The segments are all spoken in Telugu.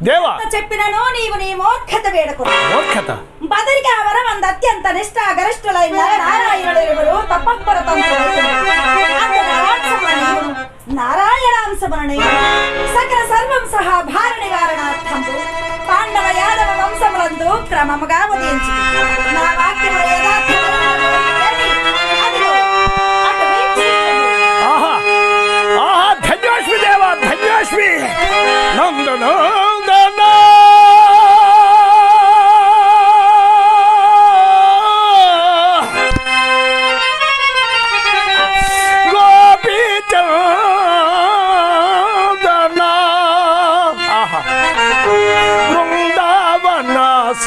దేవా! చెప్పినను నీవు నీ మోక్షత వేడుకు మూర్ఖత? బదరికి ఆ వరం అంద అత్యంత నిష్ఠ గరిష్ఠులైన నారాయణుడు నారాయణాంశమని సకల సర్వం సహా భార నివారణార్థంబు పాండవ యాదవ వంశములందు క్రమముగా ఉదయించి నా యథార్థములు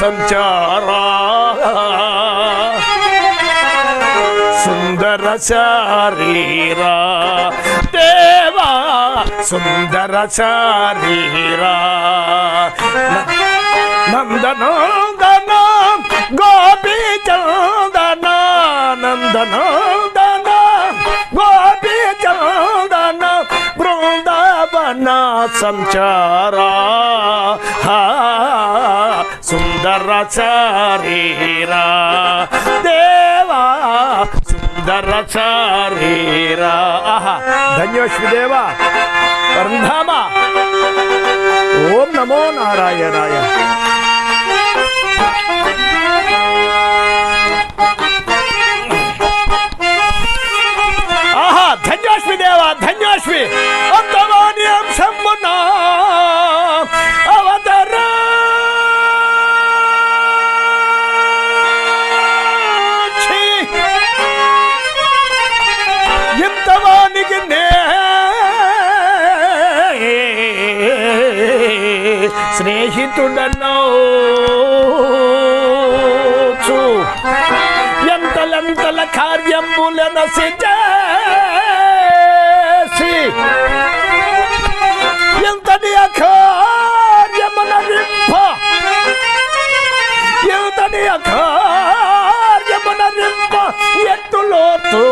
బృందావన సంచారా. సుందర శారీరా దేవా సుందర శారీరా నందనందన గోపీ చందన. నందనందన గోపీ చందన. బృందావన సంచారా. హా, సుందర శారీరా దేవా సుందర శారీరా ధన్యోష్మి దేవా. పరంధామ ఓం నమో నారాయణాయ. స్నేహితుడనో ఎంతలంతల కార్యములనసి చేసి ఎంతటి అకార్యమున వింప ఎంతటి అకార్యమున వింప ఎత్తులోతు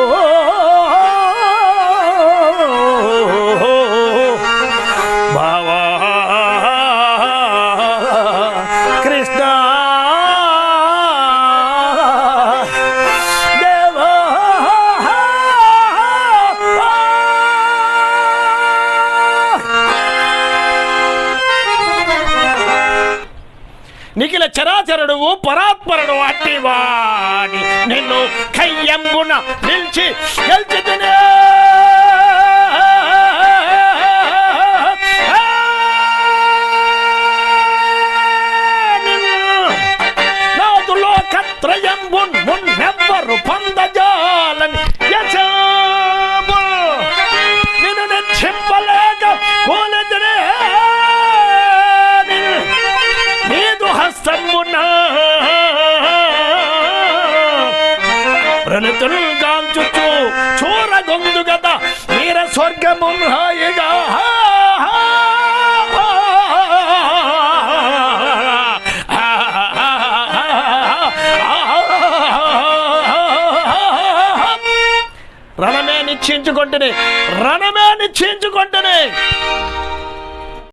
నిఖిల చరాచరుడు పరాత్పరుడు అట్టివాని నిన్ను కయ్యంబున నిలిచి గెలిచితినే రణమే నిశ్చయించుకుంటేనే. రణమే నిశ్చయించుకుంటేనే.